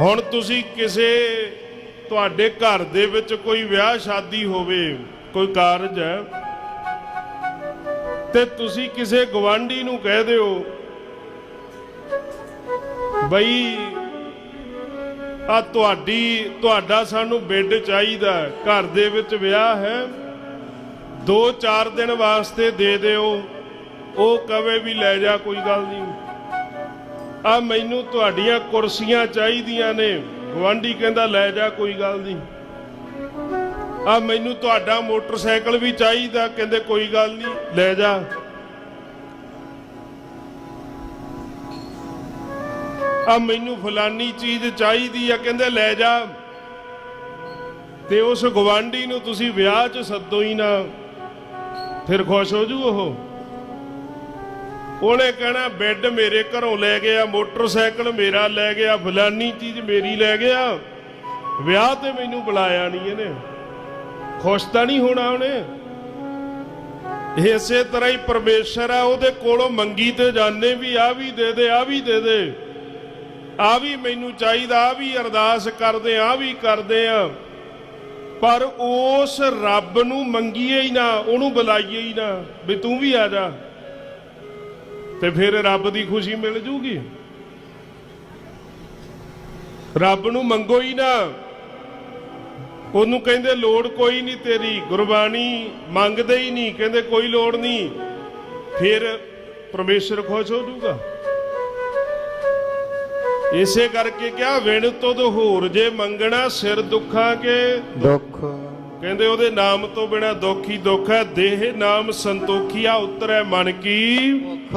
ਹੁਣ ਤੁਸੀਂ ਕਿਸੇ ਤੁਹਾਡੇ ਘਰ ਦੇ ਵਿੱਚ ਕੋਈ ਵਿਆਹ ਸ਼ਾਦੀ ਹੋਵੇ, ਕੋਈ ਕਾਰਜ ਹੈ, ਤੇ ਤੁਸੀਂ ਕਿਸੇ ਗਵਾਂਢੀ ਨੂੰ ਕਹਿ ਦਿਓ, ਬਈ ਆ ਤੁਹਾਡੀ, ਤੁਹਾਡਾ ਸਾਨੂੰ ਬੈੱਡ ਚਾਹੀਦਾ ਘਰ ਦੇ ਵਿੱਚ ਵਿਆਹ ਹੈ 2-4 ਦਿਨ ਵਾਸਤੇ ਦੇ ਦਿਓ, ਉਹ ਕਵੇ ਵੀ ਲੈ ਜਾ, ਕੋਈ ਗੱਲ ਨਹੀਂ। ਆ ਮੈਨੂੰ ਤੁਹਾਡੀਆਂ ਕੁਰਸੀਆਂ ਚਾਹੀਦੀਆਂ ਨੇ। ਗਵਾਂਢੀ ਕਹਿੰਦਾ, ਲੈ ਜਾ, ਕੋਈ ਗੱਲ ਨਹੀਂ। ਆ ਮੈਨੂੰ ਤੁਹਾਡਾ ਮੋਟਰਸਾਈਕਲ ਵੀ ਚਾਹੀਦਾ, ਕਹਿੰਦੇ, ਕੋਈ ਗੱਲ ਨਹੀਂ, ਲੈ ਜਾ। ਆ ਮੈਨੂੰ ਫਲਾਨੀ ਚੀਜ਼ ਚਾਹੀਦੀ ਆ, ਕਹਿੰਦੇ, ਲੈ ਜਾ। ਤੇ ਉਸ ਗਵਾਂਢੀ ਨੂੰ ਤੁਸੀਂ ਵਿਆਹ 'ਚ ਸੱਦੋ ਹੀ ਨਾ। ਫਿਰ ਖੁਸ਼ ਹੋ ਜੂ ਉਹ? ਉਹਨੇ ਕਹਿਣਾ ਬੈੱਡ ਮੇਰੇ ਘਰੋਂ ਲੈ ਗਿਆ, ਮੋਟਰਸਾਈਕਲ ਮੇਰਾ ਲੈ ਗਿਆ, ਫਲਾਨੀ ਚੀਜ਼ ਮੇਰੀ ਲੈ ਗਿਆ। ਵਿਆਹ ਤੇ ਮੈਨੂੰ ਬੁਲਾਇਆ ਨਹੀਂ ਇਹਨੇ। ਖੁਸ਼ ਤਾਂ ਨਹੀਂ ਹੋਣਾ ਉਹਨੇ। ਇਸੇ ਤਰ੍ਹਾਂ ਹੀ ਪਰਮੇਸ਼ਰ ਆ, ਉਹਦੇ ਕੋਲੋਂ ਮੰਗੀ ਤੇ ਜਾਣੇ ਵੀ ਆ ਵੀ ਦੇ ਦੇ ਆ ਵੀ ਦੇ ਦੇ। ਆ ਵੀ ਮੈਨੂੰ ਚਾਹੀਦਾ ਆ ਵੀ ਅਰਦਾਸ ਕਰਦੇ ਆ ਵੀ ਕਰਦੇ ਆ। ਪਰ ਉਸ ਰੱਬ ਨੂੰ ਮੰਗੀਏ ਹੀ ਨਾ, ਉਹਨੂੰ ਬੁਲਾਈਏ ਹੀ ਨਾ, ਵੀ ਤੂੰ ਵੀ ਆ ਜਾ। ਤੇ ਫਿਰ ਰੱਬ ਦੀ ਖੁਸ਼ੀ ਮਿਲ ਜੂਗੀ। ਰੱਬ ਨੂੰ ਮੰਗੋ ਹੀ ਨਾ। ਉਹਨੂੰ ਕਹਿੰਦੇ, ਲੋੜ ਕੋਈ ਨਹੀਂ ਤੇਰੀ, ਗੁਰਬਾਣੀ ਮੰਗਦੇ ਹੀ ਨਹੀਂ, ਕਹਿੰਦੇ ਕੋਈ ਲੋੜ ਨਹੀਂ। ਫਿਰ ਪਰਮੇਸ਼ਰ ਖੁਸ਼ ਹੋ ਜਾਊਗਾ ਇਸੇ ਕਰਕੇ ਕਿਹਾ, ਵਿਣ ਤੁਧ ਹੋਰ ਜੇ ਮੰਗਣਾ, ਸਿਰ ਦੁੱਖਾਂ ਕੇ ਦੁੱਖ ਕਹਿੰਦੇ ਉਹਦੇ ਨਾਮ ਤੋਂ ਬਿਨਾ ਦੁੱਖ ਹੀ ਦੁੱਖ ਹੈ, ਦੇਹ ਨਾਮ ਸੰਤੋਖੀਆ ਉਤਰੈ ਮਨ ਕੀ। ਮੁਖ